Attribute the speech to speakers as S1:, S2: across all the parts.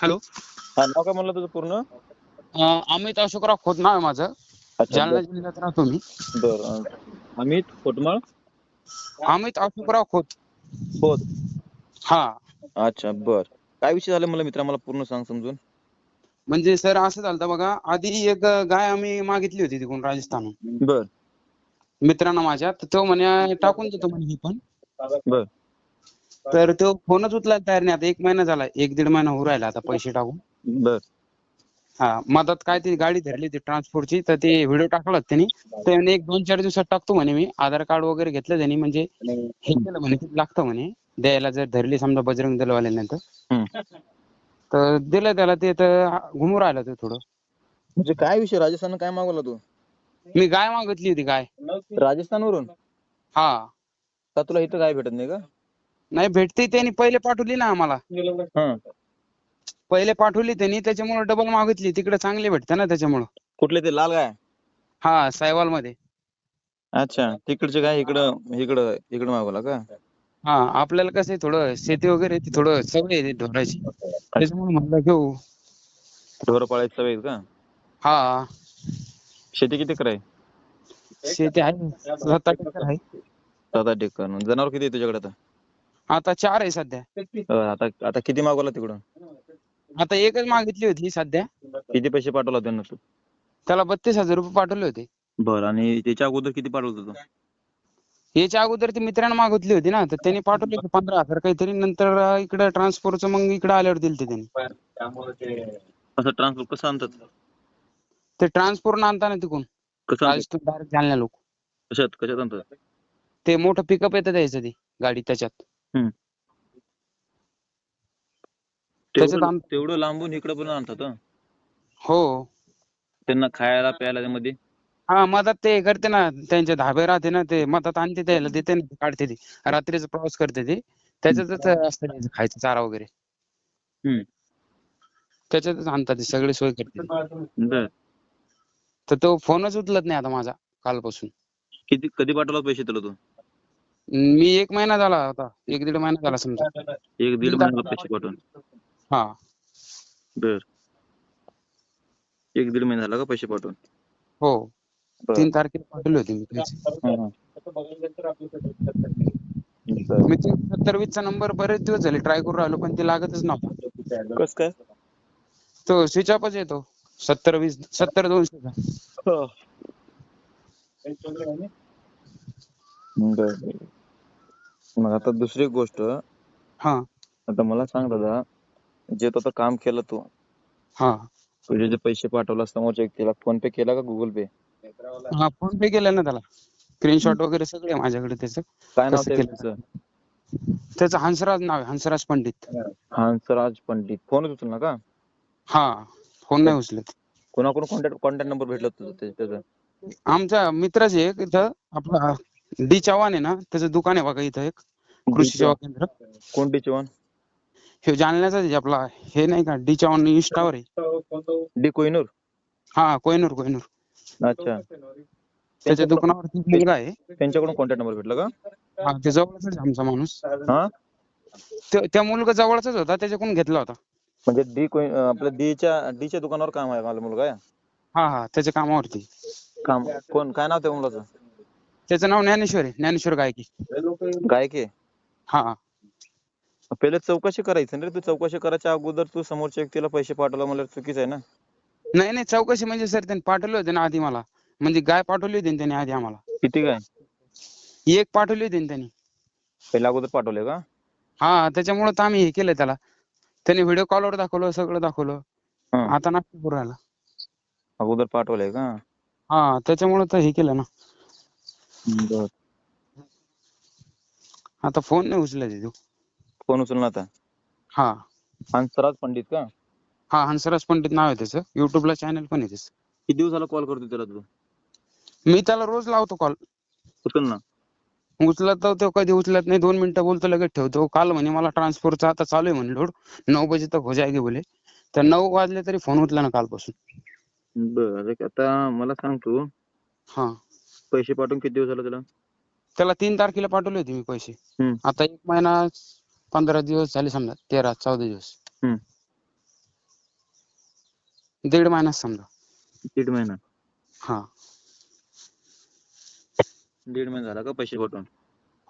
S1: Hello.
S2: हा नाव काय म्हणलं तुझं पूर्ण?
S1: अमित अशोकराव खोत नाव आहे माझं.
S2: अच्छा
S1: जालना जिल्ह्यात राहतो मी.
S2: बर अमित कोटमाळ
S1: अमित अशोकराव खोत.
S2: खोत.
S1: हा.
S2: अच्छा बर. काय विषय झाला मला मित्रा मला पूर्ण सांग समजून.
S1: म्हणजे सर असं झालं बघा आधी एक गाय आम्ही मागितली होती तिकडून राजस्थानहून.
S2: बर.
S1: मित्रांना माझ्या तर तो म्हणे टाकून देतो म्हणे ही पण.
S2: बर.
S1: तर तो फोनच उचलायला तयार नाही. आता एक महिना झाला एक दीड महिना होऊ राहिला आता पैसे टाकून.
S2: बर.
S1: हा मधात काय ती गाडी धरली होती ट्रान्सपोर्टची तर ते व्हिडिओ टाकला होता त्यांनी. ते म्हणे एक दोन चार दिवसात टाकतो म्हणे मी. आधार कार्ड वगैरे घेतलं त्यांनी म्हणजे हे केलं म्हणे ते लागतं म्हणे. द्यायला जर धरली समजा बजरंग दलवाल्यांना तर. तर दिलं त्याला ते तर घुमू राहिलं ते थोडं.
S2: म्हणजे काय विषय? राजस्थान काय मागवला तू?
S1: मी गाय मागितली होती गाय.
S2: राजस्थानवरून?
S1: हा.
S2: का तुला इथं काय भेटत नाही का?
S1: नाही भेटते त्यांनी. पहिले पाठवली ना आम्हाला.
S2: हा.
S1: पहिले पाठवली त्यांनी. त्याच्यामुळे डबल मागितली. तिकडे चांगली भेटते ना त्याच्यामुळं.
S2: कुठले ते? लाल काय
S1: हा सायवाल मध्ये
S2: अच्छा. तिकडचे काय? इकडं इकडं इकडं मागवला का?
S1: हा आपल्याला कसं आहे थोडं शेती वगैरे ती थोडं सवय आहे ढोराची. त्याच्यामुळे म्हणलं घेऊ.
S2: ढोरं पाळायची सवय आहे का?
S1: हा.
S2: शेती किती आहे?
S1: शेती आहे सात आठ एकर आहे.
S2: सात आठ एकर. जनावर किती आहे तुझ्याकडे आता?
S1: आता चार आहे सध्या.
S2: अं, आता आता किती मागवला तिकडून?
S1: आता एकच मागितली होती सध्या.
S2: किती पैसे पाठवला त्यांना तू
S1: त्याला बत्तीस हजार रुपये पाठवले होते.
S2: बर आणि त्याच्या अगोदर किती पाठवत होता
S1: याच्या अगोदर ती मित्रांना मागितली होती ना तर त्यांनी पाठवले होते पंधरा हजार. काहीतरी नंतर इकडे ट्रान्सफरचं मग इकडे आल्यावर दिलते त्यांनी.
S2: असं ट्रान्सफर कसं आणतात?
S1: ते ट्रान्सपोर्ट आणताना तिकडून
S2: कसं आणतात?
S1: डायरेक्ट जालना लोक.
S2: कशात कशात आणतात?
S1: ते मोठं पिकअप येतं द्यायचं ती गाडी त्याच्यात. त्याच्यात
S2: तेवढं तेवढं लांबून इकडे पण आणतात हं?
S1: हो.
S2: त्यांना खायला प्यायला त्यामध्ये
S1: हा मधात ते करते ना त्यांचे धाबे राहते ना ते मधात आणते त्याला देते ना काढते ती. रात्रीचा प्रवास करते ती. त्याच्यातच असतं त्यांचं खायचं चारा वगैरे.
S2: हम्म.
S1: त्याच्यातच आणतात ते सगळी सोय करते ती.
S2: बर.
S1: तर तो फोनच उचलत नाही आता माझा कालपासून.
S2: किती कधी पाठवला पैसे तुला तू?
S1: मी एक महिना झाला होता एक दीड महिना झाला समजा.
S2: एक दीड महिन्याला पैसे पाठवून.
S1: हा.
S2: बर. एक दीड महिना झाला का पैसे पाठवून?
S1: हो. तीन तारखेला पाठवले होते मी पैसे. मी ते सत्तर वीसचा नंबर बरेच दिवस झाले ट्राय करून राहिलो पण ते लागतच नव्हता.
S2: कस काय?
S1: तो स्विच ऑफच येतो सत्तर वीस सत्तर दोनशेचा
S2: बर. मग आता दुसरी गोष्ट
S1: हा.
S2: आता मला सांग दादा जे तू आता काम केलं तू
S1: हा.
S2: तुझे जे पैसे पाठवला समोरच्या व्यक्तीला फोन पे केला का गुगल पे?
S1: हा फोन पे केलं ना त्याला. स्क्रीनशॉट वगैरे सगळे आहे माझ्याकडे त्याचं.
S2: काय नाव
S1: कसं
S2: त्या
S1: केलं?
S2: व्यक्तीचं?
S1: त्याचं हंसराज नाव आहे हंसराज पंडित.
S2: हंसराज पंडित. फोनच उचल ना का?
S1: हा फोन नाही उचलत.
S2: कोणाकडून कॉन्टॅक्ट कॉन्टॅक्ट नंबर भेटला तुझं त्याचा?
S1: आमच्या मित्राचे एक इथं आपला डी चव्हाण आहे ना त्याचं दुकान आहे बघा इथं एक कृषी सेवा केंद्र.
S2: कोण डी चव्हाण?
S1: हे जालन्याचाच आहे आपला हे नाही का डी चव्हाण इंस्टावर आहे.
S2: डी कोहिनूर?
S1: हा कोयनूर कोयनूर
S2: अच्छा.
S1: त्याच्या दुकानावरती मुलगा आहे.
S2: त्यांच्याकडून कॉन्टॅक्ट नंबर भेटला का?
S1: हा ते जवळचाच आहे आमचा माणूस.
S2: हा?
S1: त्यो- त्या मुलगा जवळचाच होता त्याच्याकडून घेतला होता.
S2: म्हणजे डी कोइन आपल्या डी च्या डी च्या दुकानावर काम आहे मला मुलगा आहे
S1: हा हा त्याच्या कामावरती.
S2: काम कोण काय नाव त्या मुलाचं?
S1: त्याचं नाव ज्ञानेश्वर आहे. ज्ञानेश्वर गायकी.
S2: गायक? आहे
S1: हा.
S2: पहिले चौकशी करायची ना रे तू. चौकशी करायच्या अगोदर तू समोरच्या व्यक्तीला पैसे पाठवला मला चुकीचं आहे ना?
S1: नाही नाही. चौकशी म्हणजे सर त्यांनी पाठवले होते ना आधी मला. म्हणजे गाय पाठवली होती ना त्यांनी आधी आम्हाला.
S2: किती काय
S1: एक पाठवली होती ना त्यांनी.
S2: पहिल्या अगोदर पाठवले का?
S1: हा त्याच्यामुळे तर आम्ही हे केलं त्याला. त्यांनी व्हिडिओ कॉलवर दाखवलं सगळं दाखवलं.
S2: हा.
S1: आता नागपूर राहिला
S2: अगोदर पाठवले का?
S1: हा त्याच्यामुळे तर हे केलं ना.
S2: बर.
S1: आता फोन नाही उचलत तो
S2: फोन उचल ना आता.
S1: हा.
S2: हंसराज पंडित का?
S1: हा हंसराज पंडित नाव आहे त्याचं. युट्यूबला चॅनल पण आहे त्याचं.
S2: किती दिवसाला कॉल करतो त्याला तू?
S1: मी त्याला रोज लावतो कॉल
S2: उचल ना.
S1: उचलत तर तो कधी उचलत नाही. दोन मिनिटं बोलतो लगेच ठेवतो. काल म्हणे मला ट्रान्सफरचा आता चालू आहे म्हणे लोड नऊ बजे तक हो जाएगी बोले. तर नऊ वाजले तरी फोन उचला ना कालपासून.
S2: बर आता मला सांग तू.
S1: हा.
S2: पैसे पाठवून किती दिवस झाले त्याला?
S1: त्याला तीन तारखेला पाठवले होते मी पैसे.
S2: हम्म.
S1: आता एक महिना पंधरा दिवस झाले समजा तेरा चौदा दिवस.
S2: हम्म.
S1: दीड महिन्यात समजा.
S2: दीड महिना.
S1: हा.
S2: दीड महिना झाला का पैसे पाठवून?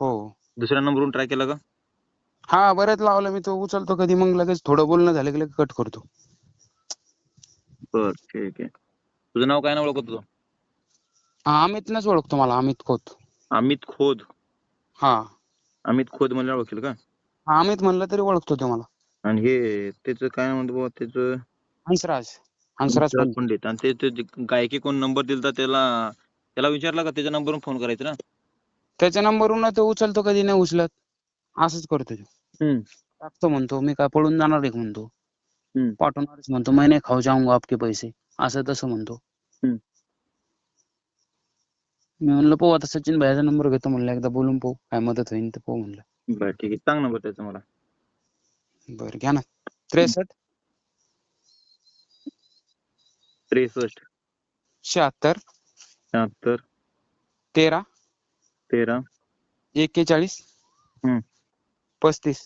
S1: हो.
S2: दुसऱ्या नंबरवरून ट्राय केला का?
S1: हा बरेच लावलं मी तो उचलतो कधी मग लगेच थोडं बोलणं झालं की लगेच कट करतो.
S2: बर ठीक आहे. तुझं नाव काय नाव ओळखत तुझं
S1: हा अमितनच ओळखतो मला अमित खोत.
S2: अमित खोद
S1: हा.
S2: अमित खोद म्हणल्यावर ओळखेल का?
S1: हा अमित म्हणलं तरी ओळखतो तो मला.
S2: आणि हे त्याचं काय म्हणतो बाबा त्याचं?
S1: हंसराज. हंसराज पंडित.
S2: पंडित. आणि ते- ते जे गायकी कोण नंबर दिलता त्याला त्याला विचारला का? त्याच्या नंबरवरून फोन करायचा ना?
S1: त्याच्या नंबरवरून तो उचलतो कधी नाही उचलत. असंच करतो तो.
S2: हम्म.
S1: टाकतो म्हणतो मी काय पळून जाणार आहे म्हणतो.
S2: हम्म.
S1: पाठवणारच म्हणतो मैं नहीं खाऊ जाऊंगा आपके पैसे. असं तसं म्हणतो.
S2: हम्म.
S1: मी म्हणलं पाहू आता सचिन भाईचा नंबर घेतो म्हणलं एकदा बोलून पाहू काय मदत होईल तर पाहू म्हणलं.
S2: बर ठीक आहे. सांग नंबर त्याचा मला.
S1: बरं घ्या ना. त्रेसष्ट.
S2: त्रेसष्ट.
S1: शहात्तर.
S2: शहात्तर.
S1: तेरा.
S2: तेरा.
S1: एक्केचाळीस.
S2: हम्म.
S1: पस्तीस.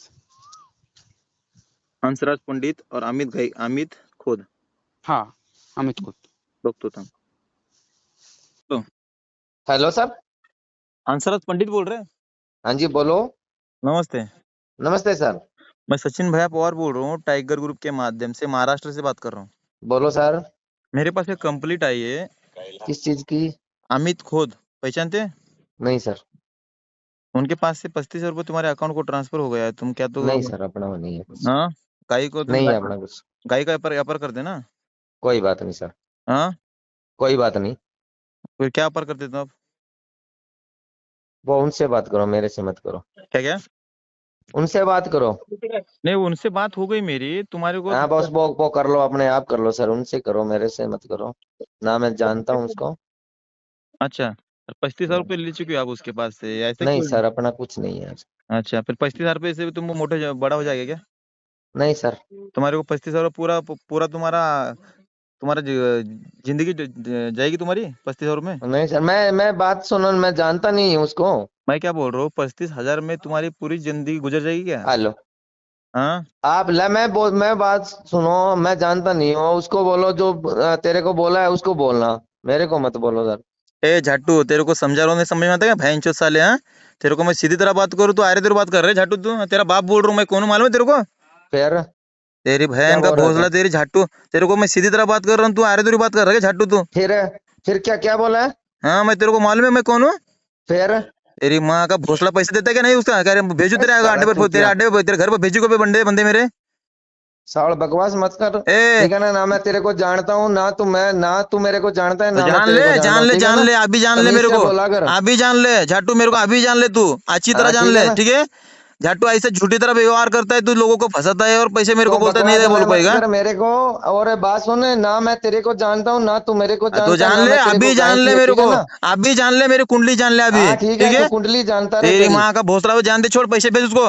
S2: हंसराज पंडित और अमित गाई अमित खोद
S1: हा अमित खोत.
S2: बघतो थांब.
S3: हेलो सर
S2: हंसराज पंडित बोल रहे हैं।
S3: हाँ जी बोलो।
S2: नमस्ते।
S3: नमस्ते सर
S2: मैं सचिन भैया पवार बोल रहा हूँ टाइगर ग्रुप के माध्यम से महाराष्ट्र से बात कर रहा हूँ।
S3: बोलो सर
S2: मेरे पास एक कंप्लीट आई है।
S3: किस चीज़ की?
S2: अमित खोद पहचानते
S3: नहीं सर
S2: उनके पास से पच्चीस रुपए तुम्हारे अकाउंट को ट्रांसफ़र हो गया है तुम क्या तो
S3: नहीं सर अपना नहीं है
S2: हाँ? गाय को
S3: नहीं अपना कुछ।
S2: गाय का व्यापार कर देना।
S3: कोई बात नहीं सर
S2: हाँ?
S3: कोई बात नहीं।
S2: फिर क्या व्यापार करते थे आप?
S3: वो उनसे बात करो मेरे से मत करो।
S2: क्या क्या
S3: उनसे बात करो।
S2: नहीं उनसे बात हो गई मेरी तुम्हारे को
S3: हाँ बस वो वो कर लो अपने आप कर लो सर उनसे करो मेरे से मत करो। ना मैं जानता हूँ उसको।
S2: अच्छा पच्चीस हज़ार रुपए ले चुके हो आप उसके पास से ऐसे
S3: नहीं? सर अपना कुछ नहीं है।
S2: अच्छा फिर पच्चीस हज़ार रुपए से भी तुम मोटे बड़ा हो जाएगा क्या?
S3: नहीं सर।
S2: तुम्हारे को पच्चीस हज़ार पूरा पूरा तुम्हारा तुम्हारा ज़िंदगी जाएगी तुम्हारी पच्चीस हज़ार में?
S3: नहीं सर मैं मैं बात सुनो मैं जानता नहीं हूँ उसको।
S2: मैं क्या बोल रहा हूँ पच्चीस हज़ार में तुम्हारी पूरी ज़िंदगी गुजर जाएगी क्या?
S3: हेलो।
S2: हाँ?
S3: आप ले मैं बोल मैं बात सुनो मैं जानता नहीं हूँ उसको बोलो जो तेरे को बोला है उसको बोलना। मेरे को मत बोलो सर।
S2: ए झाटू तेरे को समझा रहा हूँ समझ में आता है क्या भैंचो साले हाँ? तेरे को मैं सीधी तरह बात करूँ तो आरे तेरे बात कर रहे झाटू तू? तेरा बाप बोल रहा हूँ मैं कौन मालूम है तेरे को?
S3: फिर?
S2: तेरी बहन का भोसला तेरी झाटू तेरे को मैं सीधी तरह बात कर रहा हूँ तू आरे तेरी बात कर रहा है झाटू तू?
S3: फिर फिर क्या क्या बोला है?
S2: हाँ मैं तेरे को मालूम है मैं कौन हूँ?
S3: फिर?
S2: तेरी माँ का भोसला पैसे देता है क्या नहीं उसका? कह रहे भेजू तेरे
S3: साला
S2: अड्डे पर तेरे अड्डे पर तेरे घर पर भेजू को बंदे बंदे मेरे।
S3: सावल बकवास मत कर। ठीक है ना ना मैं तेरे को जानता हूँ ना तू मैं ना तू मेरे को जानता है ना
S2: जान ले जान ले जान ले अभी जान ले मेरे को। अभी जान ले झाटू मेरे को अभी जान ले तू। अच्छी तरह
S3: हाँ,
S2: जान ले ठीक है? झाटू ऐसे झूठी तरह व्यवहार करता है तू लोगों को फंसाता है और पैसे मेरे को
S3: तो
S2: बोलता नहीं बोल पाएगा
S3: मेरे को और बात सुन ना मैं तेरे को जानता हूँ ना तू मेरे को
S2: हाँ, तो जान ले अभी जान ले मेरे को अभी जान ले मेरी कुंडली जान ले अभी
S3: हाँ, ठीक है
S2: है?
S3: कुंडली जानता
S2: तेरी। माँ का भोसला जान दे छोड़ पैसे भेज उसको।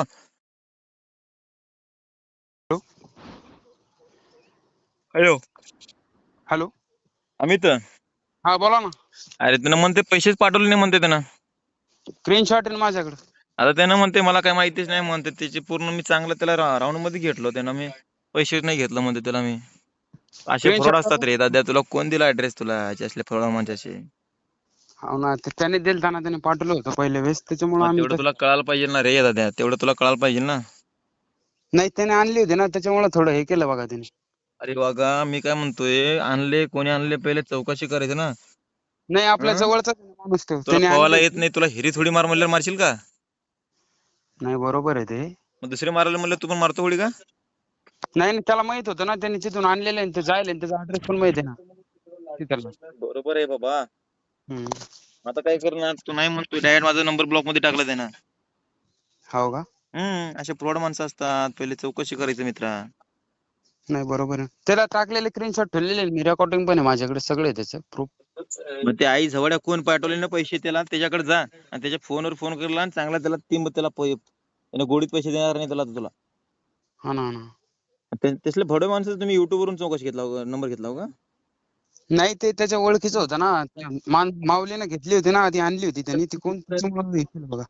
S2: हॅलो।
S1: हॅलो।
S2: अमित।
S1: हा बोला ना।
S2: अरे त्यानं म्हणते पैसेच पाठवले नाही म्हणते त्यानं
S1: स्क्रीनशॉट ना माझ्याकडे.
S2: आता त्यानं म्हणते मला काय माहितीच नाही म्हणते. त्याची पूर्ण मी चांगलं त्याला राऊंडमध्ये घेतलं त्यानं मी पैसेच नाही घेतलं म्हणते त्याला मी. असे फ्रॉड असतात रे. दादा तुला कोण दिला ऍड्रेस तुला? याचे असले फ्रॉड माणसाचे.
S1: हो ना. ते त्याने दिलताना त्याने पाठवलं होतं पहिल्या वेळेस. त्याच्यामुळे आम्ही
S2: तेवढं तुला कळायला पाहिजे ना रे दादा तेवढं तुला कळायला पाहिजे ना.
S1: नाही त्याने आणली होती ना. त्याच्यामुळे थोडं हे केलं बघा त्याने.
S2: अरे बघा मी काय म्हणतोय? आणले कोणी आणले पहिले? चौकशी करायची ना.
S1: नाही आपल्या? जवळचा माणूस तो
S2: तुला
S1: त्याने
S2: पोहायला
S1: आणली
S2: येत नाही. तुला हिरी थोडी मार म्हणल्यावर मारशील का.
S1: नाही बरोबर आहे ते.
S2: मग दुसरे मारायला म्हणलं तू पण मारतो होडी का?
S1: नाही नाही त्याला माहीत होतं ना त्याने तिथून आणलेलं आहे आणि ते जायला आणि त्याचा ऍड्रेस पण माहीत आहे ना. तिथला.
S2: बरोबर आहे बाबा.
S1: हम्म.
S2: आता काय करणार? तू नाही म्हणतोय. डायरेक्ट माझा नंबर ब्लॉकमध्ये टाकला त्यानं.
S1: हो का?
S2: हम्म असे फ्रॉड माणसं असतात. पहिले चौकशी करायचं मित्रा.
S1: नाही बरोबर आहे. त्याला टाकलेले स्क्रीनशॉट ठेवलेले आहे मी. रेकॉर्डिंग पण आहे माझ्याकडे सगळे त्याचं. प्रूफ
S2: मग ते आई झवड्या कोण पाठवले ना पैसे त्याला? त्याच्याकडे जा. आणि त्याच्या फोनवर फोन करला आणि चांगला त्याला ती त्याला पै- त्याने गोडीत पैसे देणार नाही त्याला तुला.
S1: हा ना हा ना.
S2: ते- तसले भडे माणसं तुम्ही युट्यूब वरून चौकशी घेतला नंबर घेतला हो का?
S1: नाही ते त्याच्या ओळखीचं होतं ना. त्या मान माऊलीने घेतली होती ना ती आणली होती त्यांनी ती कोण हे केलं बघा.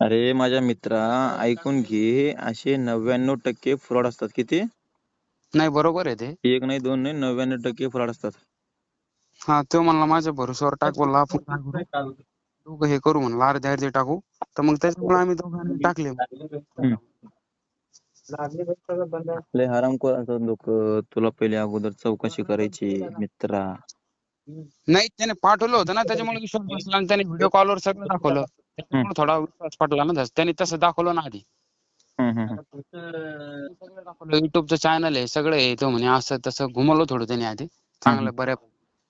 S2: अरे माझ्या मित्रा ऐकून घे. असे नव्याण्णव टक्के फ्रॉड असतात. किती?
S1: नाही बरोबर आहे ते.
S2: एक नाही दोन नाही नव्याण्णव टक्के फ्रॉड असतात.
S1: हा तो म्हणला माझ्या भरोश्यावर टाक बोलला आपण काय करू? दोघं हे करू म्हणला अर्धे अर्धे टाकू. तर मग त्याच्यामुळे आम्ही दोघांनी टाकले.
S2: लय हरामखोर असतात लोक तुला पहिले अगोदर चौकशी करायची मित्रा.
S1: नाही त्याने पाठवलं होतं ना त्याच्यामुळे विश्वास बसला आणि त्याने व्हिडिओ कॉलवर सगळं दाखवलं. त्याच्यामुळे थोडा विश्वास पटला ना. त्याने तसं दाखवलं ना आधी.
S2: हम्म, हम्म, हम्म.
S1: सगळं दाखवलं युट्यूबचं चॅनल आहे सगळं आहे तो म्हणे असं तसं घुमवलं थोडं त्याने आधी. चांगलं बऱ्या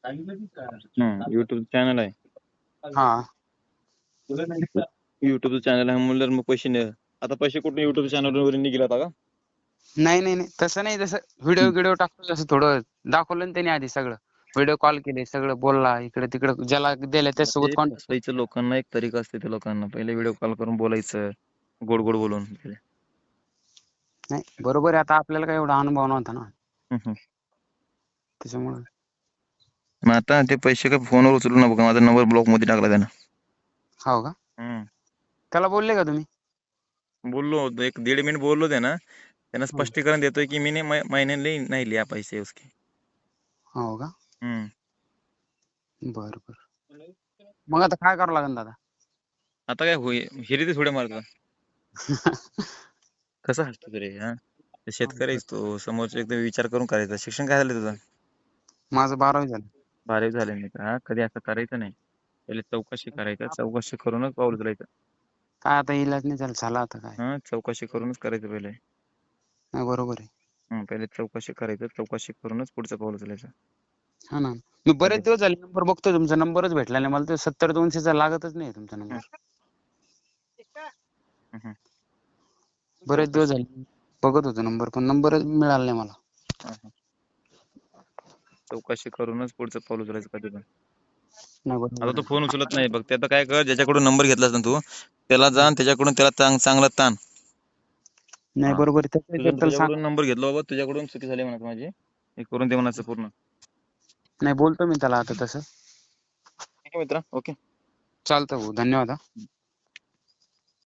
S2: युट्यूब चॅनल आहे.
S1: हा.
S2: युट्यूब चॅनल आहे म्हणलं मग पैसे नाही आता पैसे कुठून युट्यूब चॅनल वरून निघाला का?
S1: नाही नाही नाही. तसं नाही तसं व्हिडिओ व्हिडिओ टाकतो तसं थोडं दाखवलं ना त्याने आधी सगळं. व्हिडिओ कॉल केले सगळं बोलला इकडे तिकडे ज्याला दिलं त्याच्यासोबत
S2: ते
S1: कॉन्टॅक्ट
S2: लोकांना एक तरीका असते त्या लोकांना. पहिले व्हिडिओ कॉल करून बोलायचं गोड गोड बोलून.
S1: नाही बरोबर आहे. आता आपल्याला काय एवढा अनुभव नव्हता ना.
S2: हम्म.
S1: त्याच्यामुळे.
S2: मग आता ते पैसे काय फोनवर उचलू नका माझा नंबर ब्लॉक मध्ये टाकला त्यानं.
S1: हो का? त्याला बोलले का तुम्ही?
S2: बोललो होतो एक दीड मिनिट बोललो त्यानं. त्यानं स्पष्टीकरण देतोय की मी महिन्याने नाही लिया पैसे उसके.
S1: हो का?
S2: हम्म.
S1: बर बर. मग आता काय करावं लागेल दादा?
S2: आता काय होई हिरी ते थोडे मारतो. कसा हसतो तू रे हा? ते शेतकरी आहेस तू समोरचा एकदम विचार करून करायचा. शिक्षण काय झालं तुझं?
S1: माझं बारावी झालं.
S2: बारावी झाले नाही का हा? कधी असं करायचं नाही. पहिले चौकशी करायचं. चौकशी करूनच पाऊल उचलायचं.
S1: काय आता इलाज नाही त्याला झाला आता काय?
S2: हा? चौकशी करूनच करायचं पहिले.
S1: नाही बरोबर आहे.
S2: हं, पहिले चौकशी करायचं. चौकशी करूनच पुढचं पाऊल उचलायचं.
S1: हा ना. मी बरेच दिवस झाले नंबर बघतोय. तुमचा नंबरच भेटला नाही. मला ते सत्तर दोनशेचा लागतच नाही तुमचा नंबर. बरेच दिवस झाले. बघत होतो नंबर पण नंबरच मिळाला नाही मला.
S2: हा, हा. चौकशी करूनच पुढचं पाऊल उचलायचं कधी पण आता तो. फोन उचलत नाही बघ. ते आता काय कर ज्याच्याकडून नंबर घेतलास ना तू त्याला जा आणि त्याच्याकडून त्याला चांग चांगला ताण.
S1: नाही. बरोबर आहे. त्याच्या
S2: तुझ्या-
S1: त्याला सांग.
S2: तुझ्याकडून नंबर घेतला बाबा तुझ्याकडून चुकी झाली म्हणत माझी. हे करून दे म्हणायचं पूर्ण.
S1: नाही बोलतो मी त्याला आता तसं.
S2: ठीक आहे मित्रा ओके.
S1: चालतं भाऊ धन्यवाद हा.